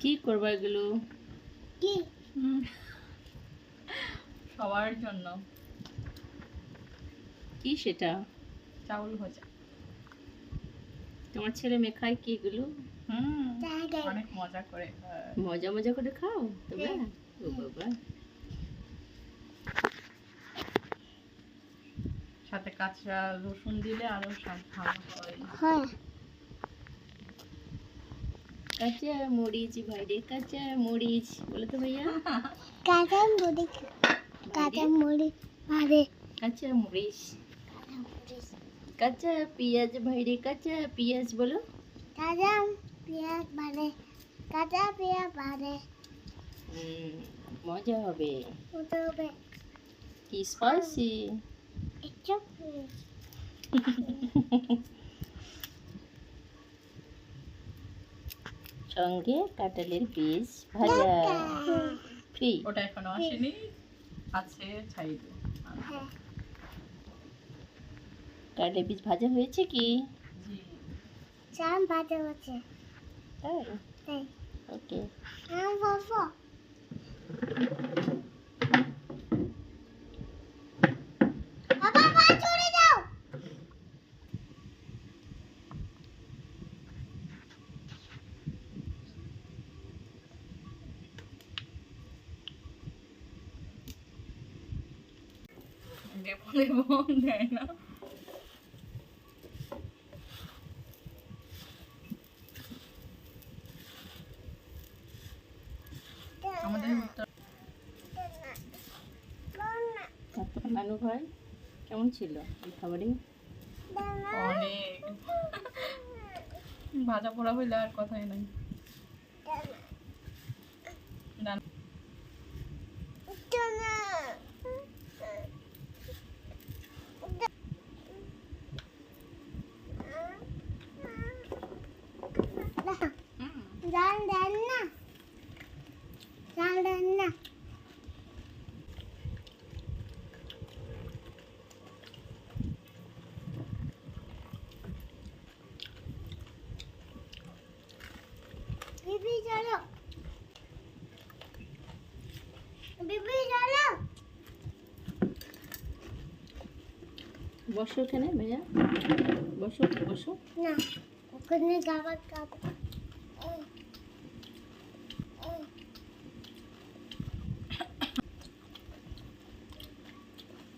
কি করবা এগুলো? কি? সবার জন্য। কি সেটা? চাউল ভাজা। তোমার ছেলে মেয়ে খায় কি এগুলো? অনেক মজা করে মজা মজা করে খাও তোমরা? হ্যাঁ। ও বাবা। সাথে কাঁচা রসুন দিলে আরও স্বাদ ভালো হয়। হ্যাঁ। কাঁচা মরিচ ভাইরে কাঁচা মরিচ বলো তো ভাইয়া। কাঁচা মুড়ি কাঁচা মুড়ি আরে কাঁচা মরিচ। কাঁচা পেঁয়াজ ভাইরে কাঁচা পেঁয়াজ বলো। কাঁচা পেঁয়াজ বাড়ে কাঁচা পেঁয়াজ হুম, মজা হবে। উঠবে কি স্পাইসি একটু সঙ্গে কাঁঠালের বীজ ভাজা। ফ্রি ওটা এখনও আসেনি। আছে ছাই দেবো হ্যাঁ কাঁঠালের বীজ ভাজা হয়েছে কি? জি। চাম ভাজা হচ্ছে তাই? তাই। ওকে। আম বাবা বাবা। দেবো দেবো দেয় না। আমাদের নানু ভাই কেমন ছিল এই খাবারে অনেক। ভাজা পোড়া হইলে আর কথাই নাই। ডাল দেন না ডাল দেন না বিবি চলো বিবি চলো বসো ভাইয়া। বসো বসো। না ওখানে গাবার কাপ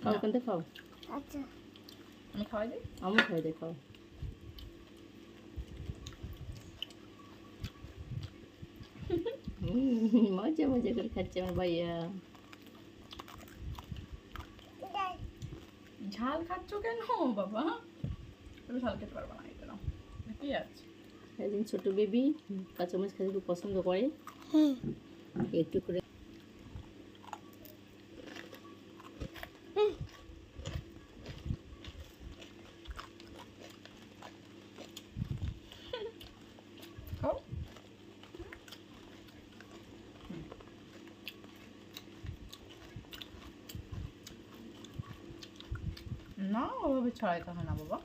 খাও ওখান থেকে খাও। আচ্ছা। আমি খাওয়াই দিই? খাই দে খাও। মজা মজা করে খাচ্ছে আমার ভাইয়া। ঝাল খাচ্ছ কেন বাবা? তুমি ঝাল খেতে পারব না এটা কি আছে। একদিন ছোট বেবি কাঁচামরিচ খেতে খুব পছন্দ করে। একটু করে না ওভাবে ছড়াইতে হয় না বাবা।